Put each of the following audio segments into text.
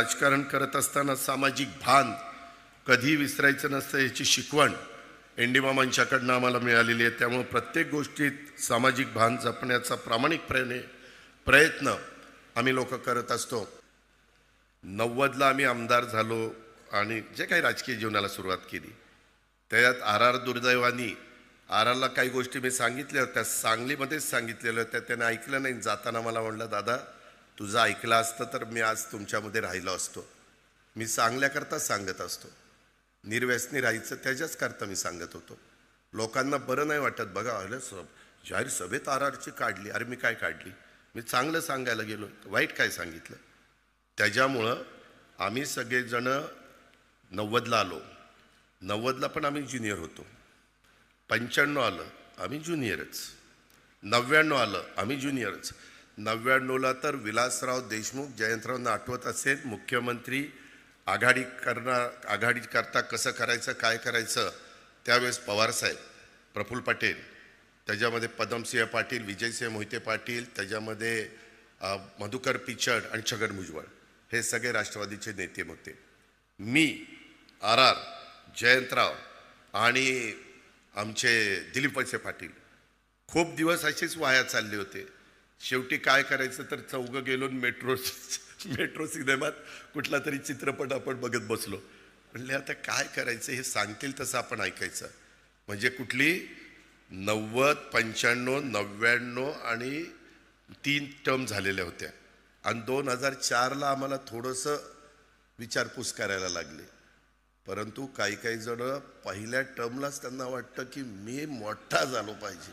राजकारण करत असताना सामाजिक भान कधी विसरायचं नसतं याची शिकवण एंडीमामांच्याकडनं आम्हाला मिळालेली आहे. त्यामुळे प्रत्येक गोष्टीत सामाजिक भान जपण्याचा प्रामाणिकपणे प्रयत्न आम्ही लोक करत असतो. नव्वदला आम्ही आमदार झालो आणि जे काही राजकीय जीवनाला सुरुवात केली. त्याच्यात आर आर दुर्दैवानी आर आरला काही गोष्टी मी सांगितल्या होत्या सांगलीमध्येच सांगितलेल्या होत्या त्याने ऐकलं नाही जाताना मला म्हणलं दादा तुझं ऐकलं असतं तर मी आज तुमच्यामध्ये राहिलो असतो. मी सांगल्याकरता सांगत असतो. निर्व्यसनी राहायचं त्याच्याचकरता मी सांगत होतो. लोकांना बरं नाही वाटत बघा अरे सब जाहीर सभेत आर आरची काढली अरे मी काय काढली? मी चांगलं सांगायला गेलो वाईट काय सांगितलं? त्याच्यामुळं आम्ही सगळेजणं नव्वदला आलो. नव्वदला पण आम्ही ज्युनियर होतो. पंच्याण्णव आलं आम्ही ज्युनियरच. नव्याण्णव आलं आम्ही ज्युनियरच. नव्याण्णवला तर विलासराव देशमुख जयंतरावांना आठवत असेल मुख्यमंत्री आघाडी करणार आघाडी करता कसं करायचं काय करायचं? त्यावेळेस पवारसाहेब प्रफुल्ल पटेल त्याच्यामध्ये पदमसिंह पाटील विजयसिंह मोहिते पाटील त्याच्यामध्ये मधुकर पिचड आणि छगन भुजबळ. हे सगळे राष्ट्रवादीचे नेते होते. मी आर आर जयंतराव आणि आमचे दिलीप वळसे पाटील खूप दिवस असेच वाया चालले होते. शेवटी काय करायचं तर चौघं गेलो मेट्रो मेट्रो सिनेमात कुठला तरी चित्रपट आपण बघत बसलो. म्हणले आता काय करायचं? हे सांगतील तसं आपण ऐकायचं. म्हणजे कुठली? नव्वद पंच्याण्णव नव्याण्णव आणि तीन टर्म झालेल्या होत्या. आणि दोन हजार चारला आम्हाला थोडंसं विचारपूस करायला लागले. परंतु काही काही जण पहिल्या टर्मलाच त्यांना वाटतं की मी मोठा झालो पाहिजे.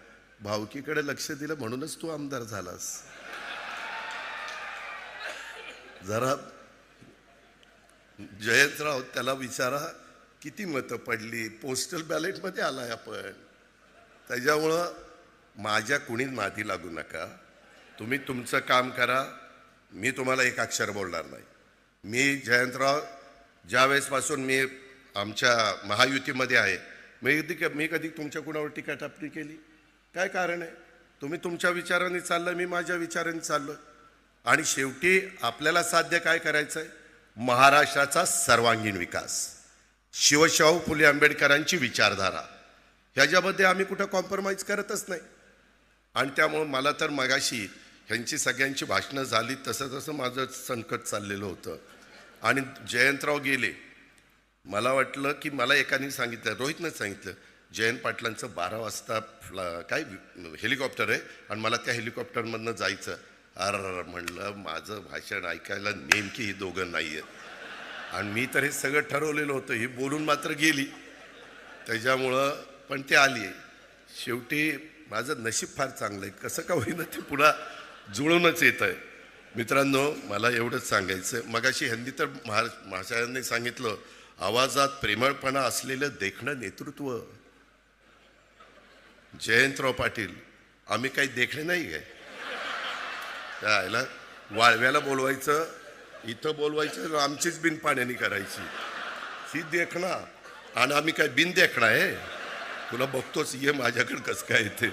भावकीकडे लक्ष दिलं म्हणूनच तू आमदार झालास. जरा जयंतराव त्याला विचारा किती मतं पडली? पोस्टल बॅलेटमध्ये आलाय आपण. त्याच्यामुळं माझ्या कुणीच माती लागू नका. तुम्ही तुमचं काम करा. मी तुम्हाला एक अक्षर बोलणार नाही. मी जयंतराव ज्या वेळेसपासून मी आमच्या महायुतीमध्ये आहे मी कधी मी कधी तुमच्या कुणावर टीका टापणी केली? काय कारण आहे? तुम्ही तुमच्या विचाराने चाललं मी माझ्या विचाराने चाललो आणि शेवटी आपल्याला साध्य काय करायचं आहे महाराष्ट्राचा सर्वांगीण विकास. शिवशाहू फुले आंबेडकरांची विचारधारा. ह्याच्यामध्ये आम्ही कुठं कॉम्प्रोमाइज करतच नाही. आणि त्यामुळं मला तर मगाशी ह्यांची सगळ्यांची भाषणं झाली तसं तसं माझं संकट चाललेलं होतं. आणि जयंतराव गेले. मला वाटलं की मला एकाने सांगितलं रोहितनं सांगितलं जयंत पाटलांचं बारा वाजता फ्ला काय हेलिकॉप्टर आहे? आणि मला त्या हेलिकॉप्टरमधनं जायचं. अर म्हणलं माझं भाषण ऐकायला नेमकी ही दोघं नाही आहेत आणि मी तर हे सगळं ठरवलेलं होतं. ही बोलून मात्र गेली. त्याच्यामुळं पण ते आली. शेवटी माझं नशीब फार चांगलं आहे. कसं का होईना ते पुन्हा जुळूनच येत आहे मित्रांनो मला एवढंच सांगायचं मगाशी ह्यांनी तर महार महाशयांनी सांगितलं आवाजात प्रेमळपणा असलेलं देखणं नेतृत्व जयंतराव पाटील आम्ही काही देखणे नाही आहे. त्याला वाळव्याला बोलवायचं इथं बोलवायचं आमचीच बिन पाण्याने करायची. ही देखणा आणि आम्ही काय बिन देखणा आहे? तुला बघतोच ये माझ्याकडे कसं काय येते